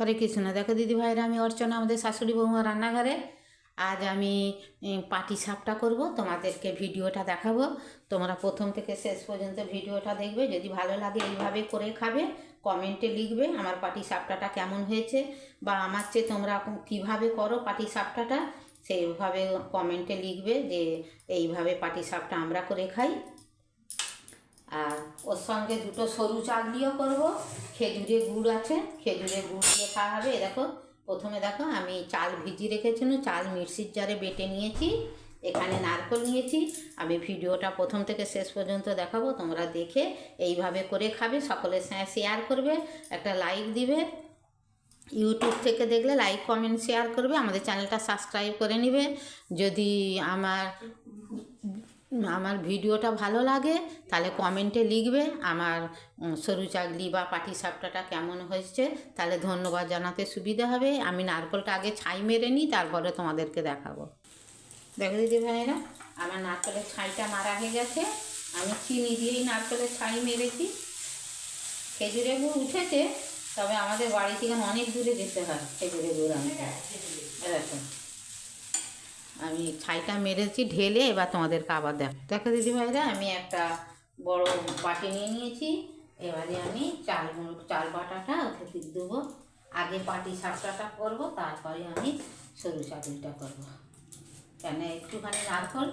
হরে কৃষ্ণ দেখো দিদি ভাইরা আমি অর্চনা আমাদের শাশুড়ি বৌমা রান্নাঘরে। আজ আমি পাটি সাপটা করব, তোমাদেরকে ভিডিওটা দেখাবো। তোমরা প্রথম থেকে শেষ পর্যন্ত ভিডিওটা দেখবে। যদি ভালো লাগে এইভাবে করে খাবে, কমেন্টে লিখবে আমার পাটি সাপটাটা কেমন হয়েছে বা আমার চেয়ে তোমরা কীভাবে করো পাটি সাপটাটা, সেইভাবে কমেন্টে লিখবে যে, এইভাবে পাটি সাপটা আমরা করে খাই। আর ওর সঙ্গে দুটো সরু চাটনিও করব। খেজুরে গুড় আছে, খেজুরে গুড় দিয়ে খাওয়া হবে। দেখো, প্রথমে দেখো আমি চাল ভিজিয়ে রেখেছিলাম চাল মিক্সির জারে বেটে নিয়েছি, এখানে নারকল নিয়েছি। আমি ভিডিওটা প্রথম থেকে শেষ পর্যন্ত দেখাবো, তোমরা দেখে এইভাবে করে খাবে সঙ্গে শেয়ার করবে, একটা লাইক দিবে। ইউটিউব থেকে দেখলে লাইক কমেন্ট শেয়ার করবে। আমাদের চ্যানেলটা সাবস্ক্রাইব করে নেবে। যদি আমার আমার ভিডিওটা ভালো লাগে, তাহলে কমেন্টে লিখবে আমার সরু চাকলি বা পাটি সাপটাটা কেমন হয়েছে, তাহলে ধন্যবাদ জানাতে সুবিধা হবে। আমি নারকলটা আগে ছাই মেরে নিই, তারপরে তোমাদেরকে দেখাবো। দেখো দিদি ভাইরা আমার নারকলের ছাইটা মারা হয়ে গেছে। আমি চিনি দিয়েই নারকলের ছাই মেরেছি। খেজুরে গুড় উঠেছে, তবে আমাদের বাড়ি থেকে অনেক দূরে যেতে হয় খেজুরে গুড় আনতে। দেখো আমি ছাইটা মেরেছি, ঢেলে এবার তোমাদেরকে আবার দেখ, দেখো দিদি ভাইরা আমি একটা বড় বাটি নিয়ে নিয়েছি। এবারে আমি চাল চাল বাটাটা দিয়ে দেবো। আগে পাটি সাপটাটা করব, তারপরে আমি সরু চাটনিটা করব। কেন একটুখানি নারকল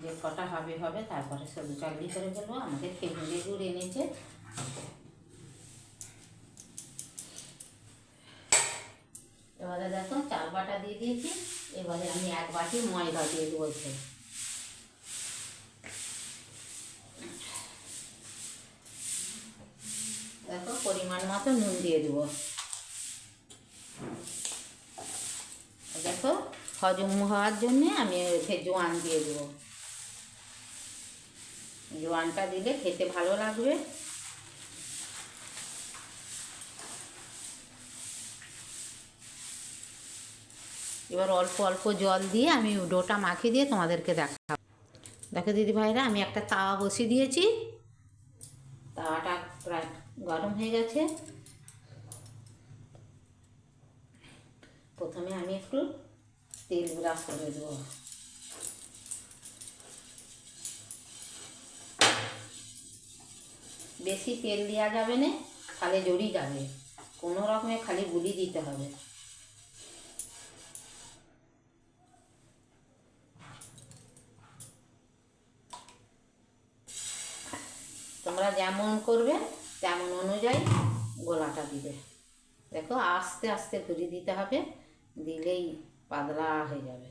যে কটা হবে হবে, তারপরে সরু চাকলি করে ফেলব। আমাদের খেজুরে গুড় এনেছে। এবারে দেখো চাল বাটা দিয়ে দিয়েছি। এবারে আমি এক বাটি ময়দা দিয়ে দেবো। দেখো পরিমাণ মতো নুন দিয়ে দেবো। দেখো, হজম হওয়ার জন্যে আমি এতে জোয়ান দিয়ে দেবো। জোয়ানটা দিলে খেতে ভালো লাগবে। এবার অল্প অল্প জল দিয়ে আমি ডোটা মাখিয়ে দিয়ে তোমাদেরকে দেখাবো। দেখো দিদি ভাইরা আমি একটা তাওয়া বসিয়ে দিয়েছি। তাওয়াটা প্রায় গরম হয়ে গেছে। প্রথমে আমি একটু তেল ব্রাশ করে দেবো বেশি তেল দেওয়া যাবে না তাহলে জড়ি যাবে। কোনো রকমে খালি গুলি দিতে হবে। তোমরা যেমন করবে, তেমন অনুযায়ী গোলাটা দিবে। দেখো, আস্তে আস্তে ঘুরি দিতে হবে, দিলেই পাতলা হয়ে যাবে।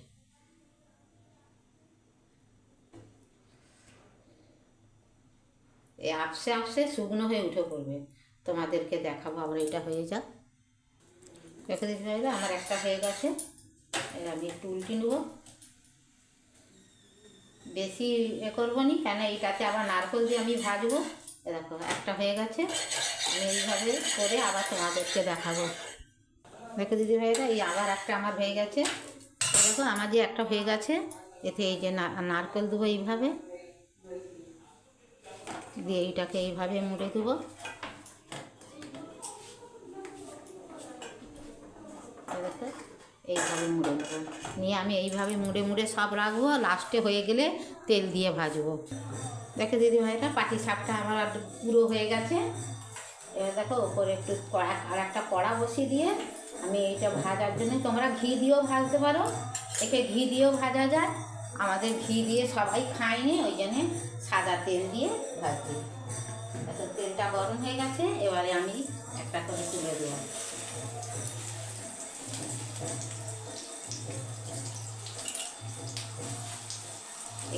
এই আপসে আপসে শুকনো হয়ে উঠে পড়বে। তোমাদেরকে দেখাবো আবার এটা হয়ে যাক। দেখে দিতে পারবে আমার একটা হয়ে গেছে। আমি একটু উল্টে নেব। বেশি এ করব নি, কেন এইটাতে আবার নারকল দিয়ে আমি ভাজবো? দেখো, একটা হয়ে গেছে। আমি এইভাবে করে আবার তোমাদেরকে দেখাবো। দেখো দিদি ভাইরা এই আবার একটা আমার হয়ে গেছে। দেখো, আমার যে একটা হয়ে গেছে, এতে এই যে নারকেল দেবো এইভাবে। দিয়ে এইটাকে এইভাবে মুড়ে দেবো। দেখো এইভাবে মুড়ে নেব। নিয়ে আমি এইভাবে মুড়ে মুড়ে সব রাখব লাস্টে হয়ে গেলে তেল দিয়ে ভাজবো। দেখো দিদি ভাইরা পাটি সাপটা আমার পুরো হয়ে গেছে। এবার দেখো ওপরে একটু কড়া, আর একটা কড়া বসিয়ে দিয়ে আমি এইটা ভাজার জন্য, তোমরা ঘি দিয়েও ভাজতে পারো। একে ঘি দিয়েও ভাজা যায়। আমাদের ঘি দিয়ে সবাই খায়নি, ওই জন্যে সাদা তেল দিয়ে ভাজি তেলটা গরম হয়ে গেছে, এবারে আমি একটা করে তুলে দেবো।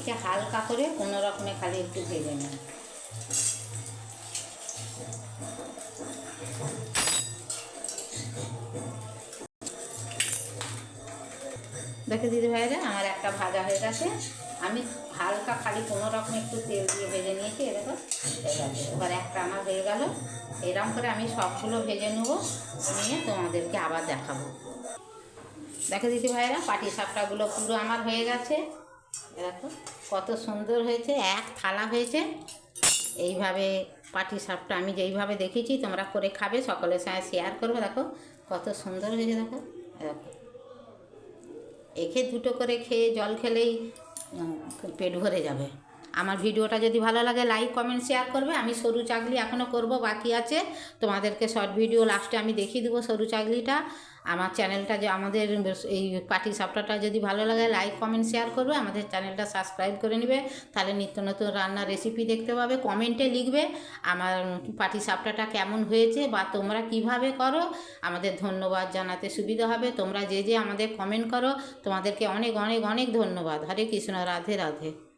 একে হালকা করে কোনো রকমে খালি একটু ভেজে নেন দেখে দিদি ভাইরা, আমার একটা ভাজা হয়ে গেছে। আমি হালকা খালি কোনো রকম একটু তেল দিয়ে ভেজে নিয়েছি, এ দেখো। গেছে এবার একটা আমার হয়ে গেল। এরকম করে আমি সবগুলো ভেজে নেব। নিয়ে তোমাদেরকে আবার দেখাবো। দেখো দিদি ভাইরা পাটি সাপটাগুলো পুরো আমার হয়ে গেছে। দেখো, কত সুন্দর হয়েছে, এক থালা হয়েছে। এইভাবে পাটি সাপটা আমি যেইভাবে দেখেছি তোমরা করে খাবে সকলের সঙ্গে শেয়ার করবে, দেখো, কত সুন্দর হয়েছে, দেখো এরকম দেখো। একে দুটো করে খেয়ে জল খেলেই পেট ভরে যাবে। আমার ভিডিওটা যদি ভালো লাগে লাইক কমেন্ট শেয়ার করবে। আমি সরু চাকলি এখনও করব, বাকি আছে। তোমাদেরকে শর্ট ভিডিও লাস্টে আমি দেখিয়ে দেবো সরু চাকলিটা। আমার চ্যানেলটা যে আমাদের এই পাটি সাপটাটা যদি ভালো লাগে লাইক কমেন্ট শেয়ার করবে। আমাদের চ্যানেলটা সাবস্ক্রাইব করে নেবে। তাহলে নিত্য নতুন রান্নার রেসিপি দেখতে পাবে কমেন্টে লিখবে আমার পাটি সাপটাটা কেমন হয়েছে বা তোমরা কীভাবে করো। আমাদের ধন্যবাদ জানাতে সুবিধা হবে। তোমরা যে যে আমাদের কমেন্ট করো, তোমাদেরকে অনেক অনেক অনেক ধন্যবাদ। হরে কৃষ্ণ, রাধে রাধে।